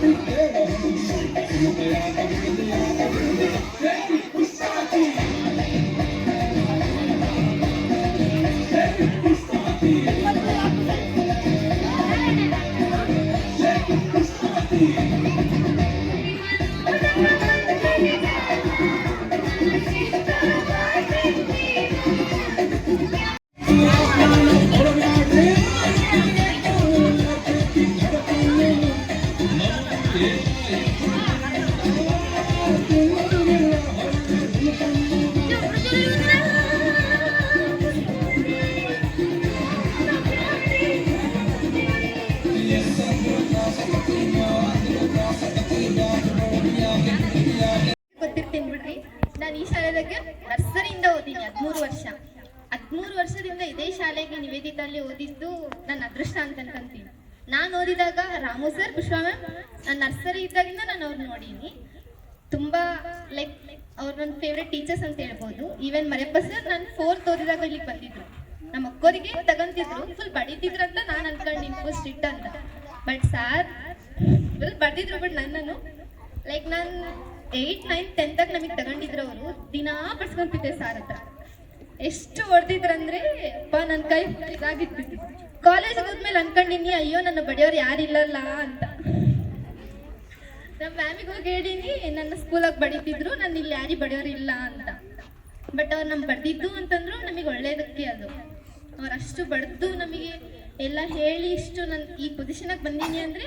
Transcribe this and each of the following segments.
Thank you. ಗೊತ್ತಿರ್ತೀನಿ ನಾನು ಈ ಶಾಲೆದಾಗ ನರ್ಸರಿಯಿಂದ ಓದಿನಿ ಹದಿಮೂರು ವರ್ಷ. ಹದಿಮೂರು ವರ್ಷದಿಂದ ಇದೇ ಶಾಲೆಗೆ ನಿವೇದಿತಲ್ಲಿ ಓದಿದ್ದು ನನ್ನ ಅದೃಷ್ಟ ಅಂತ ಅನ್ಕೊಂತೀನಿ ನಾನು ಓದಿದಾಗ ರಾಮು ಸರ್, ಪುಷ್ಪ ಮ್ಯಾಮ್, ನಾನು ನರ್ಸರಿ ಇದ್ದಾಗಿಂದ ನಾನು ಅವ್ರು ನೋಡೀನಿ. ತುಂಬಾ ಲೈಕ್ ಅವ್ರ ನನ್ನ ಫೇವ್ರೆಟ್ ಟೀಚರ್ಸ್ ಅಂತ ಹೇಳ್ಬೋದು. ಈವನ್ ಮರೆಯಪ್ಪ ಸರ್ ನಾನು ಫೋರ್ತ್ ಓದಿದಾಗ ಇಲ್ಲಿಗೆ ಬಂದಿದ್ರು. ನಮ್ಮ ಅಕ್ಕೋರಿಗೆ ತಗೊಂತಿದ್ರು. ಫುಲ್ ಬಡಿತಿದ್ರು ಅಂತ ನಾನು ಅನ್ಕೊಂಡಿನಿ ಫುಲ್ ಸ್ಟ್ರಿಕ್ಟ್ ಅಂತ. ಬಟ್ ಸಾರ್ ಫುಲ್ ಬಡ್ದಿದ್ರು ಬಟ್ ನನ್ನನ್ನು. ಲೈಕ್ ನಾನು ಏಯ್ಟ್ ನೈನ್ ಟೆಂತಾಗ ನಮಗೆ ತಗೊಂಡಿದ್ರು ಅವರು. ದಿನಾ ಬಡ್ಸ್ಕೊಂತಿದ್ದೆ ಸಾರ್ ಹತ್ರ. ಎಷ್ಟು ಹೊಡೆದಿದ್ರಂದ್ರೆ, ಅಪ್ಪ ನನ್ನ ಕೈ ಇದಾಗಿತ್ತು ಕಾಲೇಜಿಗೆ ಹೋದ್ಮೇಲೆ ಅನ್ಕೊಂಡಿನಿ, ಅಯ್ಯೋ ನನ್ನ ಬಡಿಯೋರು ಯಾರಿಲ್ಲಲ್ಲ ಅಂತ. ನಮ್ಮ ಮ್ಯಾಮಿಗೆ ಹೋಗಿ ಹೇಳಿನಿ, ನನ್ನ ಸ್ಕೂಲಾಗ ಬಡಿತಿದ್ರು, ನಾನು ಇಲ್ಲಿ ಯಾರಿ ಬಡಿಯೋರು ಇಲ್ಲ ಅಂತ. ಬಟ್ ಅವ್ರು ನಮ್ಗೆ ಬಡ್ದಿದ್ದು ಅಂತಂದ್ರು ನಮಗೆ ಒಳ್ಳೇದಕ್ಕೆ ಅದು. ಅವ್ರು ಅಷ್ಟು ಬಡ್ದು ನಮಗೆ ಎಲ್ಲ ಹೇಳಿ ಇಷ್ಟು ನಾನು ಈ ಪೊಸಿಷನಾಗ ಬಂದೀನಿ ಅಂದರೆ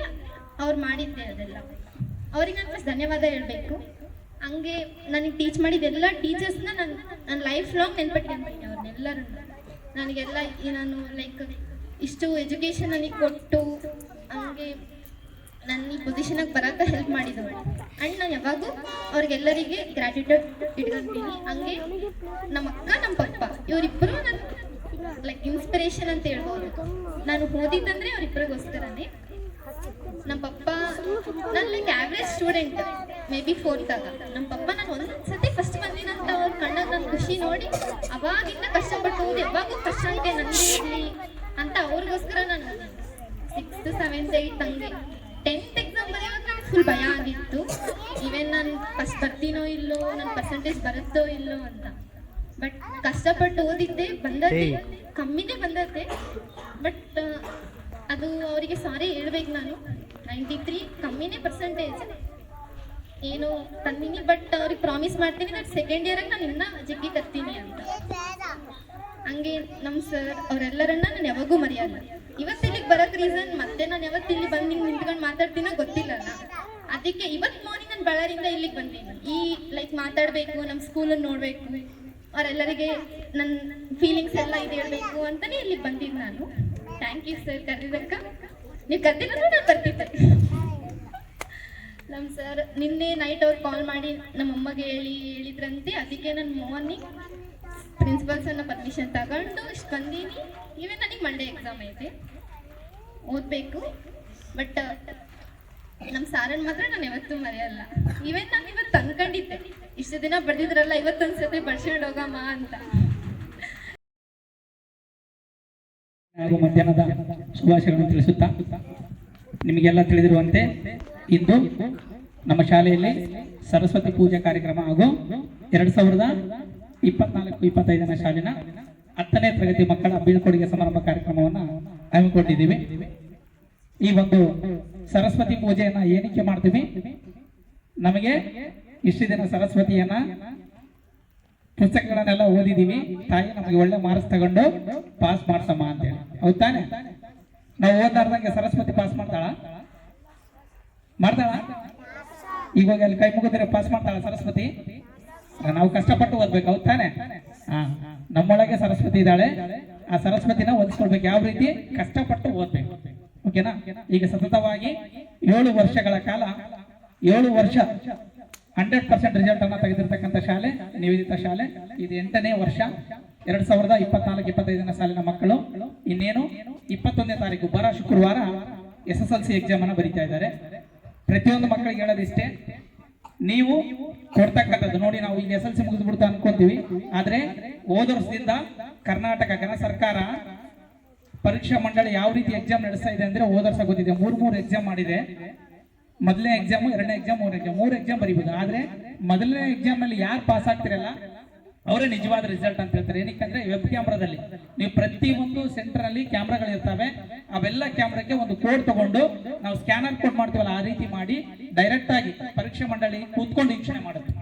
ಅವ್ರು ಮಾಡಿದ್ದೆ ಅದೆಲ್ಲ. ಅವ್ರಿಗೆ ನಾನು ಫಸ್ಟ್ ಧನ್ಯವಾದ ಹೇಳಬೇಕು. ಹಂಗೆ ನನಗೆ ಟೀಚ್ ಮಾಡಿದ ಎಲ್ಲ ಟೀಚರ್ಸ್ನ ನಾನು ನನ್ನ ಲೈಫ್ ಲಾಂಗ್ ನೆನ್ಪಿಟ್ಕೊಂತೀನಿ ಅವ್ರನ್ನೆಲ್ಲರೂ ನನಗೆಲ್ಲ ನಾನು ಲೈಕ್ ಇಷ್ಟು ಎಜುಕೇಷನ್ ನನಗೆ ಕೊಟ್ಟು ಹಂಗೆ ನನ್ನ ಈ ಪೊಸಿಷನಾಗ ಬರೋಕೆ ಹೆಲ್ಪ್ ಮಾಡಿದವರು. ಆ್ಯಂಡ್ ನಾನು ಯಾವಾಗೂ ಅವ್ರಿಗೆಲ್ಲರಿಗೆ ಗ್ರ್ಯಾಟಿಟ್ಯೂಡ್ ಇಟ್ಕೊಂತೀನಿ. ಹಂಗೆ ನಮ್ಮ ಅಕ್ಕ ನಮ್ಮ ಪಪ್ಪ ಇವರಿಬ್ಬರು ನನ್ನ ಲೈಕ್ ಇನ್ಸ್ಪಿರೇಷನ್ ಅಂತ ಹೇಳ್ಬೋದು. ನಾನು ಓದಿದ್ದಂದ್ರೆ ಅವರಿಬ್ಬರಿಗೋಸ್ಕರನೇ ನಮ್ಮ ಪಪ್ಪ ನಾನು like average student may be ಫೋರ್ತಾಗ ನಮ್ಮ ಪಪ್ಪ ನಾನು ಒಂದ್ಸತಿ ಫಸ್ಟ್ ಬಂದಿನಂತ ಅವ್ರ ಕಣ್ಣಾಗ ನನ್ನ ಖುಷಿ ನೋಡಿ, ಅವಾಗಿಂದ ಕಷ್ಟಪಟ್ಟು ಓದಿ ಯಾವಾಗೂ ಕಷ್ಟ ಇದೆ ನನಗೆ ಅಂತ ಅವ್ರಿಗೋಸ್ಕರ ನಾನು ಸಿಕ್ಸ್ತ್ ಸೆವೆಂತ್ ಏಯ್ತ್ ಹಂಗೆ. ಟೆಂತ್ ಎಕ್ಸಾಮ್ ಬರೆಯುವಾಗ ನನಗೆ ಫುಲ್ ಭಯ ಆಗಿತ್ತು. ಈವೆನ್ ನಾನು ಫಸ್ಟ್ ಬರ್ತೀನೋ ಇಲ್ಲೋ ನನ್ನ ಪರ್ಸೆಂಟೇಜ್ ಬರುತ್ತೋ ಇಲ್ಲೋ ಅಂತ. ಬಟ್ ಕಷ್ಟಪಟ್ಟು ಓದಿದ್ದೆ ಬಂದದ್ದೆ ಕಮ್ಮಿನೇ ಬಂದದ್ದೆ. ಬಟ್ ಅದು ಅವರಿಗೆ ಸಾರಿ ಹೇಳ್ಬೇಕು ನಾನು. ನೈಂಟಿ ತ್ರೀ ಕಮ್ಮಿನೇ ಪರ್ಸೆಂಟೇಜ್ ಏನು ತಂದೀನಿ ಬಟ್ ಅವ್ರಿಗೆ ಪ್ರಾಮಿಸ್ ಮಾಡ್ತೀನಿ ನಾನು ಸೆಕೆಂಡ್ ಇಯರಾಗ ನಾನು ಇನ್ನ ಜಗ್ಗಿ ತರ್ತೀನಿ ಅಂತ. ಹಂಗೆ ನಮ್ಮ ಸರ್ ಅವರೆಲ್ಲರನ್ನ ನಾನು ಯಾವಾಗೂ ಮರೆಯಲ್ಲ. ಇವತ್ತು ಇಲ್ಲಿಗೆ ಬರೋಕ್ ರೀಸನ್ ಮತ್ತೆ ನಾನು ಯಾವತ್ತು ಇಲ್ಲಿ ಬಂದು ಹಿಂಗೆ ನಿಂತ್ಕೊಂಡು ಮಾತಾಡ್ತೀನೋ ಗೊತ್ತಿಲ್ಲ ಅದಕ್ಕೆ ಇವತ್ತು ಮಾರ್ನಿಂಗ್ ನಾನು ಬಳ್ಳಾರಿಂದ ಇಲ್ಲಿಗೆ ಬಂದೀನಿ. ಈ ಲೈಕ್ ಮಾತಾಡಬೇಕು ನಮ್ಮ ಸ್ಕೂಲನ್ನು ನೋಡಬೇಕು. ಅವರೆಲ್ಲರಿಗೆ ನನ್ನ ಫೀಲಿಂಗ್ಸ್ ಎಲ್ಲ ಇದು ಹೇಳಬೇಕು ಅಂತಲೇ ಇಲ್ಲಿ ಬಂದಿದ್ದು ನಾನು. ಥ್ಯಾಂಕ್ ಯು ಸರ್ ಕರೆದಿದ್ದಕ್ಕ ನೀವು ಕರೆದಿಲ್ಲ ನಾನು ಬರ್ತಿದ್ದೆ. ನಮ್ಮ ಸರ್ ನಿನ್ನೆ ನೈಟ್ ಅವ್ರು ಕಾಲ್ ಮಾಡಿ ನಮ್ಮ ಅಮ್ಮಗೆ ಹೇಳಿ ಹೇಳಿದ್ರಂತೆ. ಅದಕ್ಕೆ ನಾನು ಮಾರ್ನಿಂಗ್ ಪ್ರಿನ್ಸಿಪಲ್ಸನ್ನ ಪರ್ಮಿಷನ್ ತಗೊಂಡು ಇಷ್ಟು ಬಂದೀನಿ. ಇವೇ ನನಗೆ ಮಂಡೇ ಎಕ್ಸಾಮ್ ಐತೆ. ಓದಬೇಕು. ಬಟ್ ನಮ್ಮ ಸಾರನ್ ಮಾತ್ರ ನಾನು ಯಾವತ್ತೂ ಮರೆಯಲ್ಲ. ಇವತ್ತು ನಾನು ಇವತ್ತು ಅನ್ಕೊಂಡಿದ್ದೆ ಇಷ್ಟು ದಿನ ಬರ್ದಿದ್ರಲ್ಲ ಇವತ್ತೊಂದ್ಸತಿ ಬರ್ಸ್ಕೊಂಡು ಹೋಗಮ್ಮ ಅಂತ. ಹಾಗೂ ಮಧ್ಯಾಹ್ನದ ಶುಭಾಶಯಗಳನ್ನು ತಿಳಿಸುತ್ತಾ, ನಿಮಗೆಲ್ಲ ತಿಳಿದಿರುವಂತೆ ಇಂದು ನಮ್ಮ ಶಾಲೆಯಲ್ಲಿ ಸರಸ್ವತಿ ಪೂಜಾ ಕಾರ್ಯಕ್ರಮ ಹಾಗೂ ಎರಡು ಸಾವಿರದ ಇಪ್ಪತ್ನಾಲ್ಕು ಇಪ್ಪತ್ತೈದನೇ ಶಾಲಿನ ಹತ್ತನೇ ತರಗತಿ ಮಕ್ಕಳ ಬೀಳ್ಕೊಡುಗೆ ಸಮಾರಂಭ ಕಾರ್ಯಕ್ರಮವನ್ನು ಹಮ್ಮಿಕೊಂಡಿದ್ದೀವಿ. ಈ ಒಂದು ಸರಸ್ವತಿ ಪೂಜೆಯನ್ನ ಏನಕ್ಕೆ ಮಾಡ್ತೀವಿ? ನಮಗೆ ಇಷ್ಟು ದಿನ ಸರಸ್ವತಿಯನ್ನ ಪುಸ್ತಕಗಳನ್ನೆಲ್ಲ ಓದಿದೀವಿ. ತಾಯಿ ನಮಗೆ ಒಳ್ಳೆ ಮಾರ್ಕ್ಸ್ ತಗೊಂಡು ಪಾಸ್ ಮಾಡ್ಸಮ್ಮ ಅಂತೇಳಿ. ಹೌದ್ ತಾನೆ ನಾವು ಓದಾರ್ದಂಗೆ ಸರಸ್ವತಿ ಪಾಸ್ ಮಾಡ್ತಾಳ? ಮಾಡ್ತಾಳ? ಇವಾಗ ಅಲ್ಲಿ ಕೈ ಮುಗಿದ್ರೆ ಪಾಸ್ ಮಾಡ್ತಾಳ ಸರಸ್ವತಿ? ನಾವು ಕಷ್ಟಪಟ್ಟು ಓದ್ಬೇಕು ಹೌದ್ ತಾನೆ ಹಾ, ನಮ್ಮೊಳಗೆ ಸರಸ್ವತಿ ಇದ್ದಾಳೆ. ಆ ಸರಸ್ವತಿನ ಓದಿಸ್ಕೊಳ್ಬೇಕು ಯಾವ ರೀತಿ? ಕಷ್ಟಪಟ್ಟು ಓದ್ಬೇಕು. ಓಕೆನಾ? ಈಗ ಸತತವಾಗಿ ಏಳು ವರ್ಷಗಳ ಕಾಲ, ಏಳು ವರ್ಷ ಹಂಡ್ರೆಡ್ ಪರ್ಸೆಂಟ್ ರಿಸಲ್ಟ್ ಅನ್ನ ತೆಗೆದಿರ್ತಕ್ಕಂಥ ಶಾಲೆ, ನಿವೇದಿತ ಶಾಲೆ. ಇದು ಎಂಟನೇ ವರ್ಷ, ಎರಡ್ ಸಾವಿರದ ಇಪ್ಪತ್ನಾಲ್ಕು ಇಪ್ಪತ್ತೈದನೇ ಸಾಲಿನ ಮಕ್ಕಳು. ಇನ್ನೇನು, ಇಪ್ಪತ್ತೊಂದನೇ ತಾರೀಕು, ಬರ ಶುಕ್ರವಾರ S S L C exam ಅನ್ನ ಬರೀತಾ ಇದ್ದಾರೆ. ಪ್ರತಿಯೊಂದು ಮಕ್ಕಳಿಗೆ ಹೇಳೋದಿಷ್ಟೇ, ನೀವು ಕೊಡ್ತಕ್ಕಂಥದ್ದು, ನೋಡಿ ನಾವು ಈಗ ಎಸ್ ಎಲ್ ಸಿ ಮುಗಿದ್ಬಿಡ್ತಾ ಅನ್ಕೊಂತೀವಿ. ಆದ್ರೆ ಹೋದ ವರ್ಷದಿಂದ ಕರ್ನಾಟಕ ಘನ ಸರ್ಕಾರ ಪರೀಕ್ಷಾ ಮಂಡಳಿ ಯಾವ ರೀತಿ ಎಕ್ಸಾಮ್ ನಡೆಸ್ತಾ ಇದೆ ಅಂದ್ರೆ ಓದರ್ಸ ಗೊತ್ತಿದೆ. ಮೂರ್ ಮೂರು ಎಕ್ಸಾಮ್ ಮಾಡಿದೆ. ಮೊದಲನೇ ಎಕ್ಸಾಮ್ ಎರಡನೇ ಎಕ್ಸಾಮ್ ಮೂರನೇ ಎಕ್ಸಾಮ್ ಮೂರು ಎಕ್ಸಾಮ್ ಬರೀಬಹುದು ಆದ್ರೆ ಮೊದಲನೇ ಎಕ್ಸಾಮ್ ಅಲ್ಲಿ ಯಾರು ಪಾಸ್ ಆಗ್ತಿರಲ್ಲ, ಅವರೇ ನಿಜವಾದ ರಿಸಲ್ಟ್ ಅಂತ ಹೇಳ್ತಾರೆ. ಏನಕ್ಕಂದ್ರೆ ವೆಬ್ ಕ್ಯಾಮ್ರಾದಲ್ಲಿ ನೀವು ಪ್ರತಿ ಒಂದು ಸೆಂಟರ್ ಅಲ್ಲಿ ಕ್ಯಾಮ್ರಾಗಳಿರ್ತವೆ ಅವೆಲ್ಲ ಕ್ಯಾಮ್ರಾಕ್ಕೆ ಒಂದು ಕೋಡ್ ತಗೊಂಡು ನಾವು ಸ್ಕ್ಯಾನರ್ ಕೋಡ್ ಮಾಡ್ತೀವಲ್ಲ, ಆ ರೀತಿ ಮಾಡಿ ಡೈರೆಕ್ಟ್ ಆಗಿ ಪರೀಕ್ಷಾ ಮಂಡಳಿ ಕೂತ್ಕೊಂಡು ವೀಕ್ಷಣೆ ಮಾಡುತ್ತೆ.